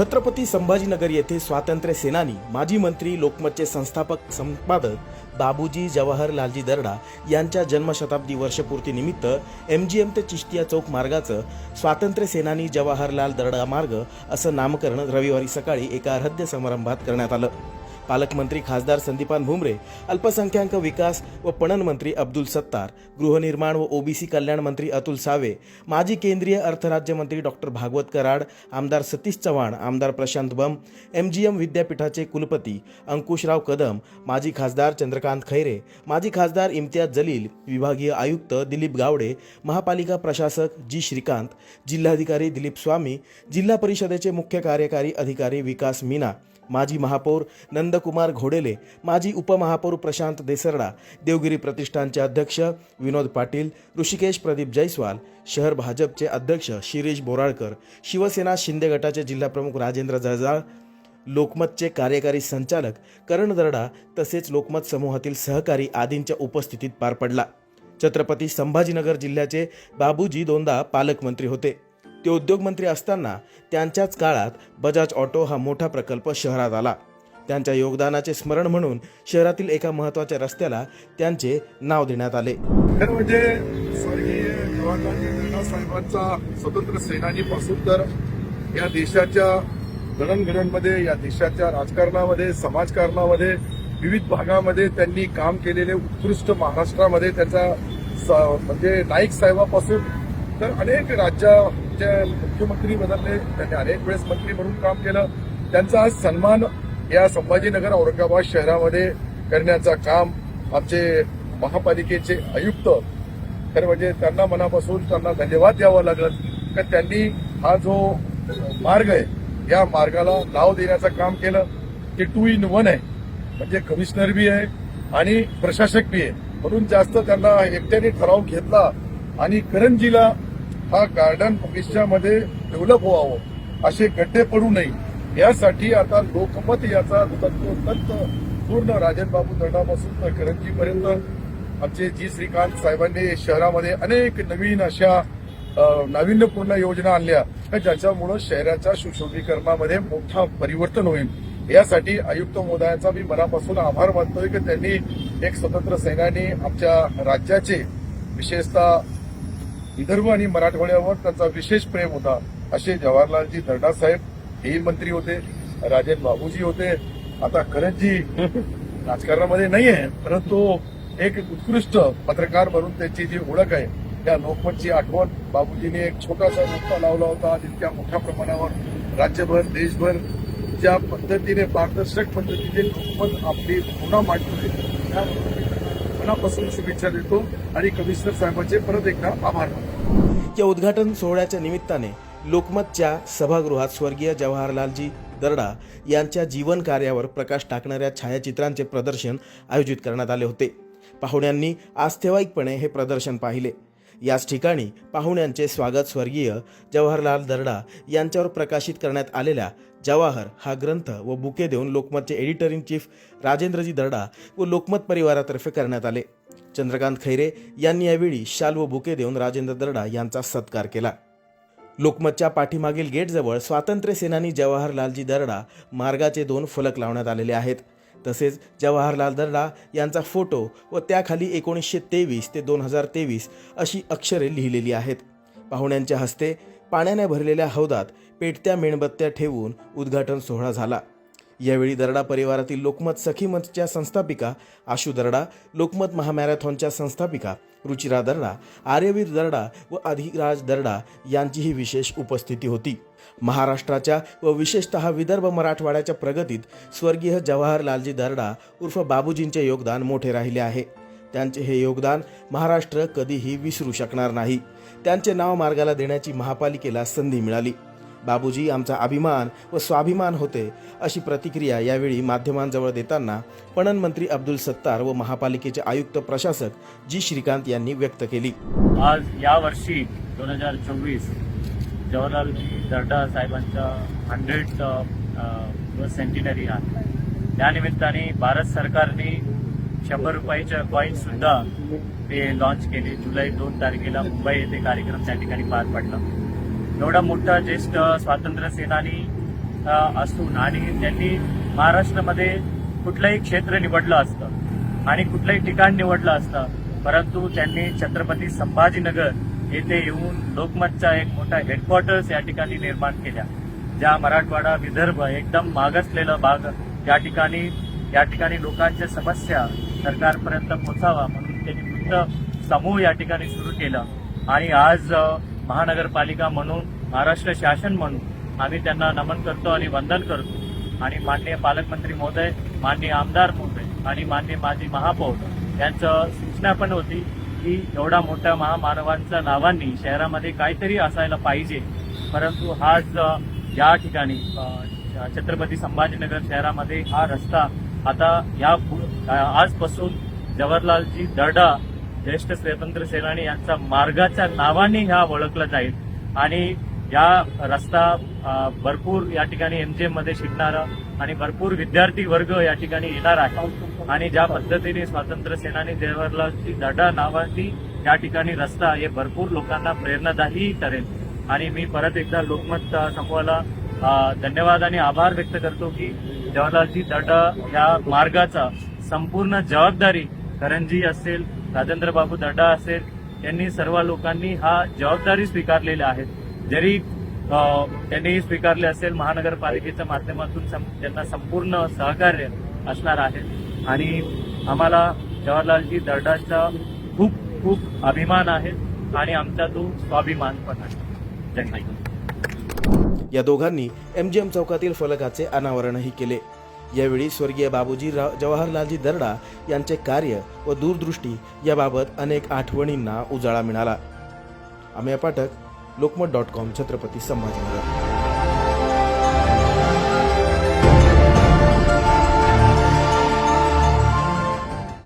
छत्रपती संभाजीनगर येथे स्वातंत्र्य सेनानी माजी मंत्री लोकमतचे संस्थापक संपादक बाबूजी जवाहरलालजी दर्डा यांच्या जन्मशताब्दी वर्षपूर्ती निमित्त एम जी एम ते चिश्तिया चौक मार्गाचं स्वातंत्र्य सेनानी जवाहरलाल दर्डा मार्ग असं नामकरण रविवारी सकाळी एका हृदय समारंभात करण्यात आलं. पालकमंत्री खासदार संदीपान भुमरे अल्पसंख्याक विकास व पणन मंत्री अब्दुल सत्तार गृहनिर्माण व ओबीसी कल्याण मंत्री अतुल सावे माजी केंद्रीय अर्थराज्यमंत्री डॉक्टर भागवत कराड आमदार सतीश चव्हाण आमदार Prashant Bamb M G M विद्यापीठाचे कुलपती अंकुशराव कदम माजी खासदार चंद्रकांत खैरे माजी खासदार इम्तियाज जलील विभागीय आयुक्त दिलीप गावडे महापालिका प्रशासक जी श्रीकांत जिल्हाधिकारी दिलीप स्वामी जिल्हा परिषदेचे मुख्य कार्यकारी अधिकारी विकास मीना माजी महापौर नंदकुमार घोडेले माजी उपमहापौर प्रशांत देसरडा देवगिरी प्रतिष्ठानचे अध्यक्ष विनोद पाटील ऋषिकेश प्रदीप जयस्वाल शहर भाजपचे अध्यक्ष शिरीष बोराळकर शिवसेना शिंदे गटाचे जिल्हाप्रमुख राजेंद्र जळजाळ लोकमतचे कार्यकारी संचालक करण दरडा तसेच लोकमत समूहातील सहकारी आदींच्या उपस्थितीत पार पडला. छत्रपती संभाजीनगर जिल्ह्याचे बाबूजी दोनदा पालकमंत्री होते. ते उद्योगमंत्री असताना त्यांच्याच काळात बजाज ऑटो हा मोठा प्रकल्प शहरात आला. त्यांच्या योगदानाचे स्मरण म्हणून शहरातील एका महत्त्वाच्या रस्त्याला त्यांचे नाव देण्यात आले. म्हणजे स्वर्गीय जवाहरलाल साहेबांचा स्वतंत्र सेनानीपासून तर या देशाच्या जडणघडणमध्ये या देशाच्या राजकारणामध्ये समाजकारणामध्ये विविध भागामध्ये त्यांनी काम केलेले उत्कृष्ट महाराष्ट्रामध्ये त्याचा स- म्हणजे नाईक साहेबापासून तर अनेक राज्याचे मुख्यमंत्री बदलले त्यांनी अनेक वेळेस मंत्री म्हणून काम केलं. त्यांचा आज सन्मान या संभाजीनगर औरंगाबाद शहरामध्ये करण्याचं काम आमचे महापालिकेचे आयुक्त खरं म्हणजे त्यांना मनापासून त्यांना धन्यवाद द्यावा लागल. का त्यांनी हा जो मार्ग आहे या मार्गाला नाव देण्याचं काम केलं. ते टू इन वन आहे. म्हणजे कमिशनर बी आहे आणि प्रशासक बी आहे. म्हणून जास्त त्यांना एकट्याने ठराव घेतला आणि करंजीला हा गार्डन भविष्यामध्ये डेव्हलप व्हावं असे गड्डे पडू नये. यासाठी आता लोकमत याचा तंतोतंत पूर्ण राजन बाबू दर्डापासून तर करंजीपर्यंत आमचे जी श्रीकांत साहेबांनी शहरामध्ये अनेक नवीन अशा नाविन्यपूर्ण योजना आणल्या. ज्याच्यामुळे ज्याच्यामुळं शहराच्या सुशोभीकरणामध्ये मोठा परिवर्तन होईल. यासाठी आयुक्त महोदयाचा मी मनापासून आभार मानतोय की त्यांनी एक स्वतंत्र सेनानी आमच्या राज्याचे विशेषतः विदर्भ आणि मराठवाड्यावर त्यांचा विशेष प्रेम होता असे जवाहरलालजी दर्डा साहेब हेही मंत्री होते राजन बाबूजी होते. आता करंजी राजकारणामध्ये नाही आहे परंतु एक उत्कृष्ट पत्रकार म्हणून त्यांची जी ओळख आहे त्या लोकमतची आठवण बाबूजीने एक छोटासा नुकता लावला होता जितक्या मोठ्या प्रमाणावर राज्यभर देशभर ज्या पद्धतीने पारदर्शक पद्धतीने लोकमत आपली पुन्हा मांडतोय त्या मनापासून शुभेच्छा देतो आणि कमिशनर साहेबांचे परत एकदा आभार मानतो. या उद्घाटन सोहळ्याच्या निमित्ताने लोकमतच्या सभागृहात स्वर्गीय जवाहरलालजी दर्डा यांच्या जीवन कार्यावर प्रकाश टाकणाऱ्या छायाचित्रांचे प्रदर्शन आयोजित करण्यात आले होते. पाहुण्यांनी आस्थेवाईकपणे हे प्रदर्शन पाहिले. याच ठिकाणी पाहुण्यांचे स्वागत स्वर्गीय जवाहरलाल दर्डा यांच्यावर प्रकाशित करण्यात आलेल्या जवाहर हा ग्रंथ व बुके देऊन लोकमतचे editor in chief Rajendraji Darda व लोकमत परिवारातर्फे करण्यात आले. चंद्रकांत खैरे यांनी यावेळी शाल व बुके देऊन राजेंद्र दर्डा यांचा सत्कार केला. लोकमतच्या पाठीमागील गेटजवळ स्वातंत्र्य सेनानी जवाहरलालजी दर्डा मार्गाचे दोन फलक लावण्यात आलेले आहेत. तसेच जवाहरलाल दर्डा यांचा फोटो व त्याखाली एकोणीसशे तेवीस ते दोन हजार तेवीस अशी अक्षरे लिहिलेली आहेत. पाहुण्यांच्या हस्ते पाण्याने भरलेल्या हौदात पेटत्या मेणबत्त्या ठेवून उद्घाटन सोहळा झाला. यावेळी दरडा परिवारातील लोकमत सखीमतच्या संस्थापिका आशू दरडा लोकमत महामॅरेथॉनच्या संस्थापिका रुचिरा दरडा आर्यवीर दरडा व अधिराज दरडा यांचीही विशेष उपस्थिती होती. महाराष्ट्राच्या व विशेषतः विदर्भ मराठवाड्याच्या प्रगतीत स्वर्गीय जवाहरलालजी दरडा उर्फ बाबूजींचे योगदान मोठे राहिले आहे. त्यांचे हे योगदान महाराष्ट्र कधीही विसरू शकणार नाही. त्यांचे नाव मार्गाला देण्याची महापालिकेला संधी मिळाली. बाबूजी आमचा अभिमान व स्वाभिमान होते अशी प्रतिक्रिया यावेळी माध्यमांजवळ देताना पणन मंत्री अब्दुल सत्तार व महापालिकेचे आयुक्त प्रशासक जी श्रीकांत यांनी व्यक्त केली. आज या वर्षी दोन हजार चोवीस जवाहरलाल दर्डा साहेबांचा हंड्रेड सेंटिनरी आहे त्यानिमित्ताने भारत सरकारने शंभर रुपयाच्या कॉईन सुद्धा ते लॉन्च केले. जुलै दोन तारखेला मुंबई येथे कार्यक्रम त्या ठिकाणी पार पडला. एवढा मोठा ज्येष्ठ स्वातंत्र्य सेनानी असून आणि त्यांनी महाराष्ट्रामध्ये कुठलंही क्षेत्र निवडलं असतं आणि कुठलंही ठिकाण निवडलं असतं परंतु त्यांनी छत्रपती संभाजीनगर येथे येऊन लोकमतचा एक मोठा हेडक्वार्टर्स या ठिकाणी निर्माण केल्या ज्या मराठवाडा विदर्भ एकदम मागसलेलं भाग या ठिकाणी या ठिकाणी लोकांच्या समस्या सरकारपर्यंत पोचावा म्हणून त्यांनी वृत्त समूह या ठिकाणी सुरू केलं. आणि आज महानगरपालिका म्हणून महाराष्ट्र शासन म्हणून आम्ही त्यांना नमन करतो आणि वंदन करतो. आणि माननीय पालकमंत्री महोदय माननीय आमदार महोदय आणि माननीय माजी महापौर यांचं सूचना पण होती की एवढा मोठ्या महामानवांच्या नावांनी शहरामध्ये काहीतरी असायला पाहिजे. परंतु आज या ठिकाणी छत्रपती संभाजीनगर शहरामध्ये हा रस्ता आता या पु- आजपासून जवाहरलालजी दर्डा ज्येष्ठ स्वतंत्र सेनानी यांचा मार्गाच्या नावाने ह्या ओळखला जाईल. आणि या रस्ता भरपूर या ठिकाणी एमजीएममध्ये शिकणारा आणि भरपूर विद्यार्थी वर्ग या ठिकाणी येणार आहे. आणि ज्या पद्धतीने स्वातंत्र्य सेनानी जवाहरलालजी दडा नावाची या ठिकाणी रस्ता हे भरपूर लोकांना प्रेरणादायी ठरेल. आणि मी परत एकदा लोकमत समूहाला धन्यवाद आणि आभार व्यक्त करतो की जवाहरलालजी दडा या मार्गाचा संपूर्ण जबाबदारी करंजी असेल राजेंद्र बाबू असेल यांनी सर्व लोकांनी हा जबाबदारी स्वीकारलेल्या आहेत जरी त्यांनी स्वीकारले असेल महानगरपालिकेच्या माध्यमातून सं- त्यांना संपूर्ण सहकार्य असणार आहे. आणि आम्हाला जवाहरलालजी दर्डाचा खूप खूप अभिमान आहे आणि आमचा तो स्वाभिमान पण आहे. या दोघांनी एमजीएम चौकातील फलकाचे अनावरणही केले. यावेळी स्वर्गीय बाबूजी रा जवाहरलालजी दर्डा यांचे कार्य व दूरदृष्टी याबाबत अनेक आठवणींना उजाळा मिळाला. Ameya Pathak Lokmat dot com Chhatrapati Sambhajinagar.